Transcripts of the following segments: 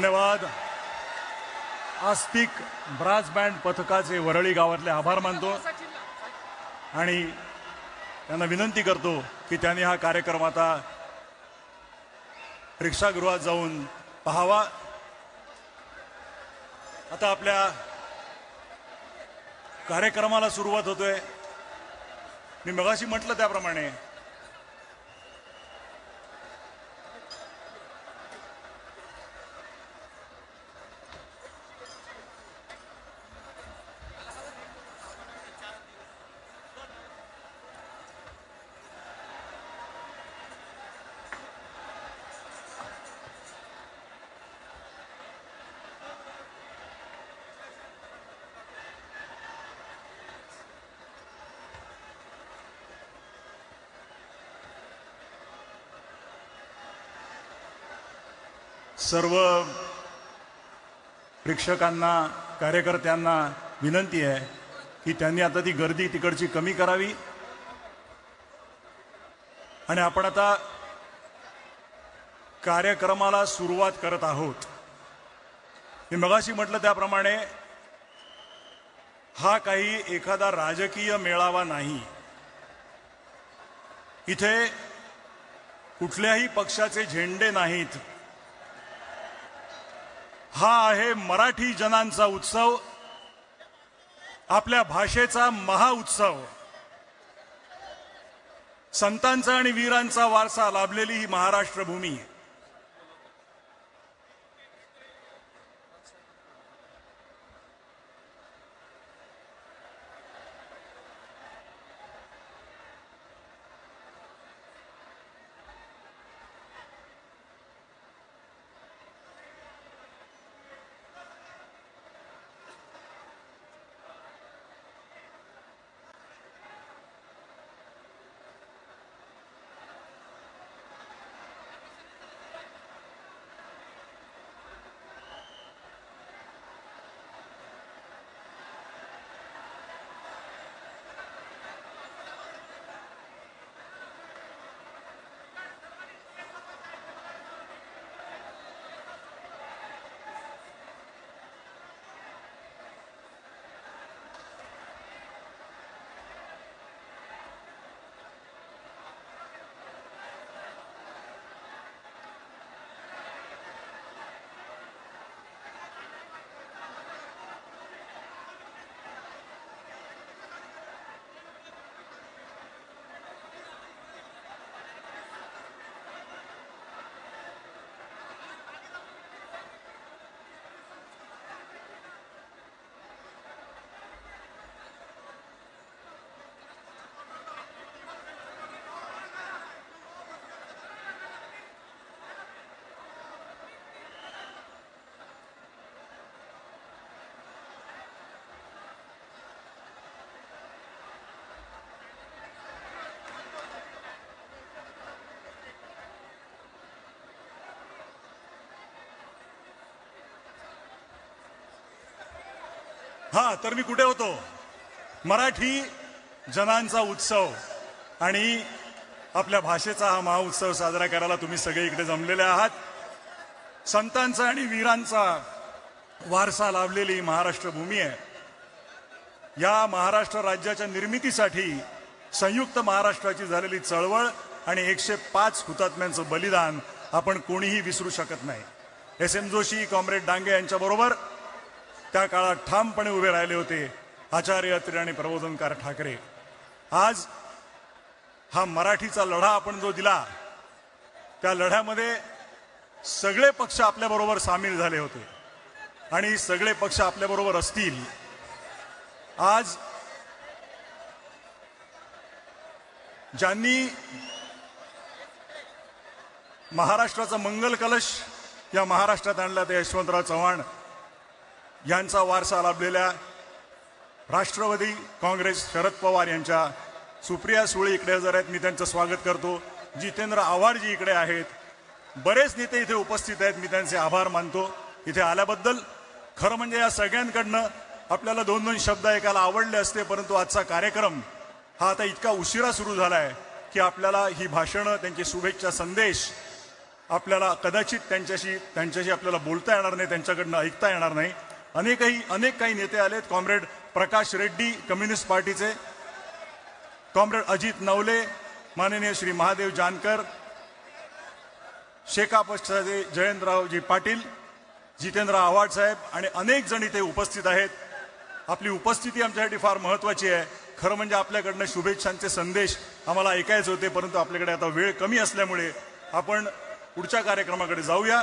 धन्यवाद. Astik brass band पथकाचे वरळी गावातले आभार मानतो. आणि त्यांना विनंती करतो की त्यांनी हा कार्यक्रम आता रिक्षागृहात जाऊन पाहावा. आता आपल्या कार्यक्रमाला सुरुवात होतोय. मी मगाशी म्हटलं त्याप्रमाणे सर्व प्रेक्षकांना कार्यकर्त्यांना विनंती आहे की त्यांनी आता ती गर्दी तिकडची कमी करावी. आणि आपण आता कार्यक्रमाला सुरुवात करत आहोत. मी मगाशी म्हटलं त्याप्रमाणे हा काही एखादा राजकीय मेळावा नाही. इथे कुठल्याही पक्षाचे झेंडे नाहीत. हा आहे मराठी जनांचा उत्सव. आपल्या भाषेचा महाउत्सव संतांचा आणि वीरांचा वारसा लाभलेली ही महाराष्ट्र भूमी हा तर मी कुठे होतो? मराठी जनांचा उत्सव आणि आपल्या भाषेचा हा महाउत्सव साजरा करायला तुम्ही सगळे इकडे जमलेले आहात. संतांचा आणि वीरांचा वारसा लाभलेली महाराष्ट्र भूमी आहे. या महाराष्ट्र राज्याच्या निर्मितीसाठी संयुक्त महाराष्ट्राची झालेली चळवळ आणि एकशे पाच हुतात्म्यांचं बलिदान आपण कोणीही विसरू शकत नाही. S M Joshi comrade Dange यांच्याबरोबर त्या काळात ठामपणे उभे राहिले होते आचार्य अत्रे आणि प्रबोधनकार ठाकरे. आज हा मराठीचा लढा आपण जो दिला त्या लढ्यामध्ये सगळे पक्ष आपल्याबरोबर सामील झाले होते आणि सगळे पक्ष आपल्याबरोबर असतील. आज ज्यांनी महाराष्ट्राचा मंगल कलश या महाराष्ट्रात आणला ते यशवंतराव चव्हाण यांचा वारसा लाभलेल्या राष्ट्रवादी काँग्रेस शरद पवार यांच्या सुप्रिया सुळे इकडे हजर आहेत. मी त्यांचं स्वागत करतो. जितेंद्र आव्हाडजी इकडे आहेत. बरेच नेते इथे उपस्थित आहेत. मी त्यांचे आभार मानतो. इथे आल्याबद्दल खरं म्हणजे या सगळ्यांकडनं आपल्याला दोन दोन शब्द ऐकायला आवडले असते परंतु आजचा कार्यक्रम हा आता इतका उशिरा सुरू झालाय की आपल्याला ही भाषणं त्यांचे शुभेच्छा संदेश आपल्याला कदाचित त्यांच्याशी त्यांच्याशी आपल्याला बोलता येणार नाही त्यांच्याकडनं ऐकता येणार नाही. अनेकही अनेक काही नेते आलेत. कॉम्रेड प्रकाश रेड्डी कम्युनिस्ट पार्टीचे. कॉम्रेड अजित नवले माननीय श्री महादेव जानकर शेका पक्षाचे जयंतरावजी पाटील जितेंद्र आव्हाड साहेब आणि अनेक जण इथे उपस्थित आहेत. आपली उपस्थिती आमच्यासाठी फार महत्वाची आहे. खरं म्हणजे आपल्याकडनं शुभेच्छांचे संदेश आम्हाला ऐकायचे होते परंतु आपल्याकडे आता वेळ कमी असल्यामुळे आपण पुढच्या कार्यक्रमाकडे जाऊया.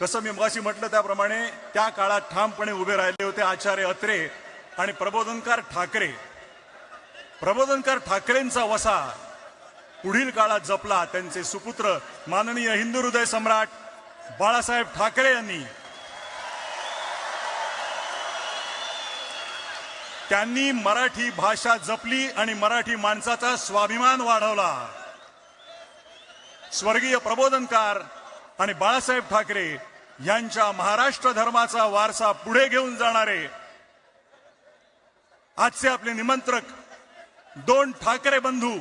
कसं मी मगाशी म्हटलं त्याप्रमाणे त्या काळात ठामपणे उभे राहिले होते आचार्य अत्रे आणि प्रबोधनकार ठाकरे. प्रबोधनकार ठाकरेंचा वसा पुढील काळात जपला त्यांचे सुपुत्र माननीय हिंदू हृदय सम्राट बाळासाहेब ठाकरे यांनी. त्यांनी मराठी भाषा जपली आणि मराठी माणसाचा स्वाभिमान वाढवला. स्वर्गीय प्रबोधनकार आणि बाळासाहेब ठाकरे यांच्या महाराष्ट्र धर्माचा वारसा पुढे घेऊन जाणारे आजचे आपले निमंत्रक दोन ठाकरे बंधू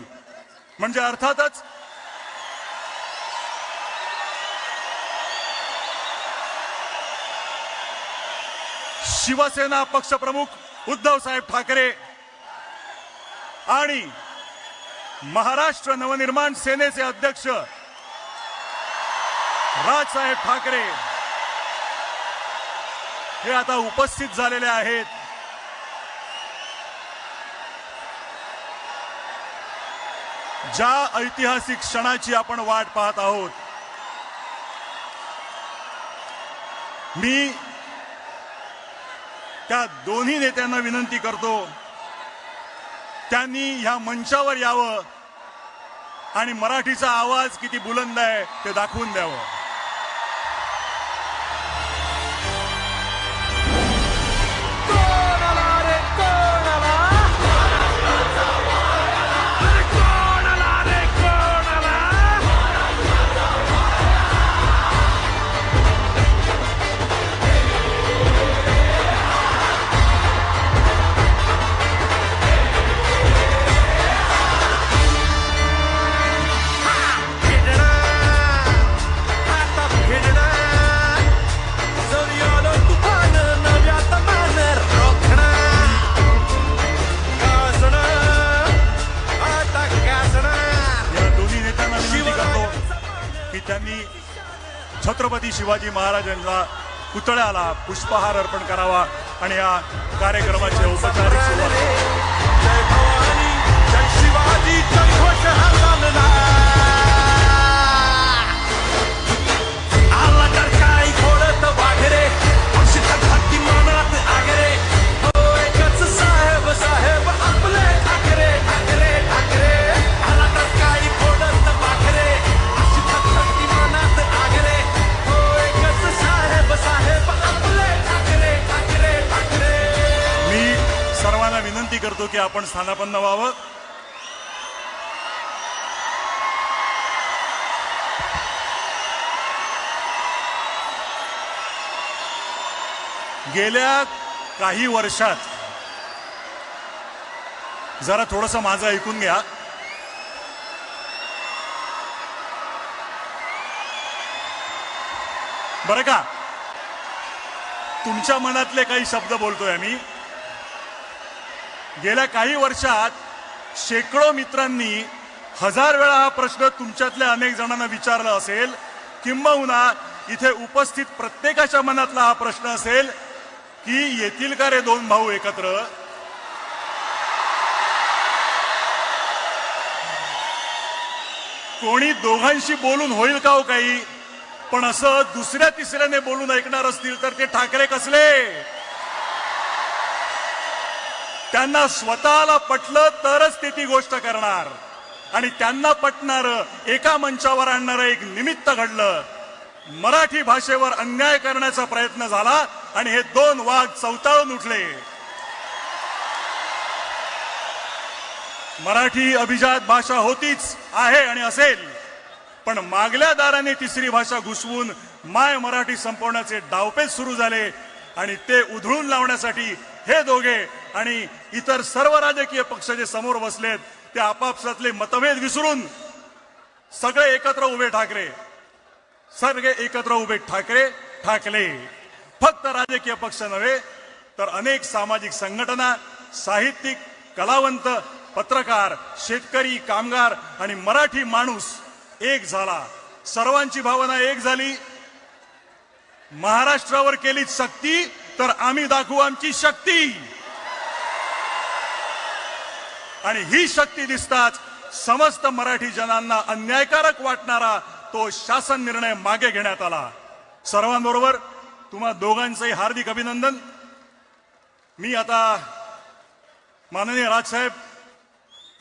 म्हणजे अर्थातच शिवसेना पक्षप्रमुख उद्धव साहेब ठाकरे आणि महाराष्ट्र नवनिर्माण सेनेचे अध्यक्ष राजसाहेब ठाकरे हे आता उपस्थित झालेले आहेत. ज्या ऐतिहासिक क्षणाची आपण वाट पाहत आहोत मी त्या दोन्ही नेत्यांना विनंती करतो त्यांनी ह्या मंचावर यावं आणि मराठीचा आवाज किती बुलंद आहे ते दाखवून द्यावं. महाराजांना पुतळ्याला पुष्पहार अर्पण करावा आणि या कार्यक्रमाची औपचारिक सुरुवात. की आपण स्थानापन्न व्हावं. गेल्या काही वर्षात जरा थोडस माझं ऐकून घ्या. बरं का? तुमच्या मनातले काही शब्द बोलतोय मी गेल्या काही वर्षात शेकडो मित्रांनी हजार वेळा हा प्रश्न तुमच्यातल्या अनेक जणांना विचारला असेल. किंबहुना इथे उपस्थित प्रत्येकाच्या मनातला हा प्रश्न असेल की येतील का रे दोन भाऊ एकत्र? कोणी दोघांशी बोलून होईल का हो काही? पण असं दुसऱ्या तिसऱ्याने बोलून ऐकणार असतील तर ते ठाकरे कसले? त्यांना स्वतःला पटलं तरच ते ती गोष्ट करणार. आणि त्यांना पटणार एका मंचावर आणणारं एक निमित्त घडलं. मराठी भाषेवर अन्याय करण्याचा प्रयत्न झाला आणि हे दोन वाघ चवताळून उठले. मराठी अभिजात भाषा होतीच आहे आणि असेल. पण मागल्या दाराने तिसरी भाषा घुसवून माय मराठी संपवण्याचे डावपेच सुरू झाले आणि ते उधळून लावण्यासाठी हे दोघे आणि इतर सर्व राजकीय पक्ष जे समोर बसलेत ते आपापसातले मतभेद विसरून सगळे एकत्र उभे ठाकरे. सगळे एकत्र उभे ठाकरे ठाकले. फक्त राजकीय पक्ष नव्हे तर अनेक सामाजिक संघटना साहित्यिक कलावंत पत्रकार शेतकरी कामगार आणि मराठी माणूस एक झाला. सर्वांची भावना एक झाली. महाराष्ट्रावर केली सक्ती तर आम्ही दाखवू आमची शक्ती. आणि ही शक्ती दिसताच समस्त मराठी जनांना अन्यायकारक वाटणारा तो शासन निर्णय मागे घेण्यात आला. सर्वांबरोबर तुम्हा दोघांचंही हार्दिक अभिनंदन. मी आता माननीय राजसाहेब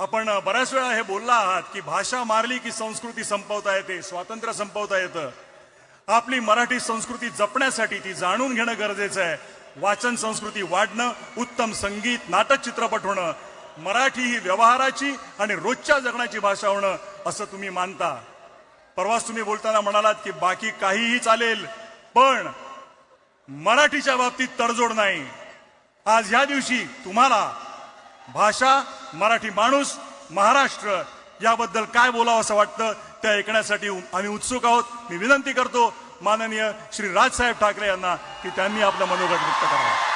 आपण बऱ्याच वेळा हे बोलला आहात की भाषा मारली की संस्कृती संपवता येते स्वातंत्र्य संपवता येतं. आपली मराठी संस्कृती जपण्यासाठी ती जाणून घेणं गरजेचं आहे. वाचन संस्कृती वाढणं उत्तम संगीत नाटक चित्रपट होणं मराठी ही व्यवहाराची आणि रोजच्या जगण्याची भाषा होणं असं तुम्ही मानता. परवाच तुम्ही बोलताना म्हणालात की बाकी काहीही चालेल पण मराठीच्या बाबतीत तडजोड नाही. आज ह्या दिवशी तुम्हाला भाषा मराठी माणूस महाराष्ट्र याबद्दल काय बोलावं असं वाटतं ते ऐकण्यासाठी आम्ही उत्सुक आहोत. मी विनंती करतो माननीय श्री राजसाहेब ठाकरे यांना की त्यांनी आपलं मनोगत व्यक्त करावं.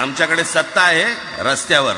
आमच्याकडे सत्ता आहे रस्त्यावर.